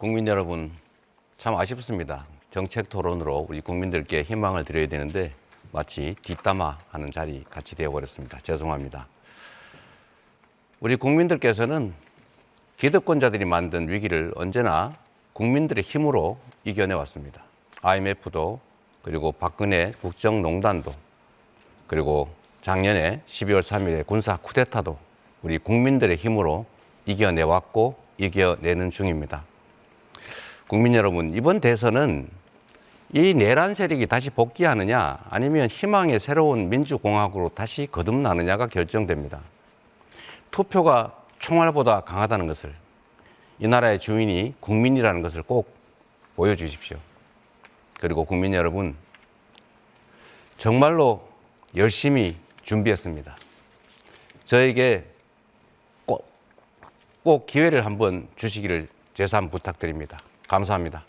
국민 여러분, 참 아쉽습니다. 정책 토론으로 우리 국민들께 희망을 드려야 되는데 마치 뒷담화 하는 자리 같이 되어버렸습니다. 죄송합니다. 우리 국민들께서는 기득권자들이 만든 위기를 언제나 국민들의 힘으로 이겨내 왔습니다. IMF도 그리고 박근혜 국정농단도 그리고 작년에 12월 3일에 군사 쿠데타도 우리 국민들의 힘으로 이겨내 왔고 이겨내는 중입니다. 국민 여러분, 이번 대선은 이 내란 세력이 다시 복귀하느냐 아니면 희망의 새로운 민주공화국으로 다시 거듭나느냐가 결정됩니다. 투표가 총알보다 강하다는 것을 이 나라의 주인이 국민이라는 것을 꼭 보여주십시오. 그리고 국민 여러분, 정말로 열심히 준비했습니다. 저에게 꼭, 꼭 기회를 한번 주시기를 재산 부탁드립니다. 감사합니다.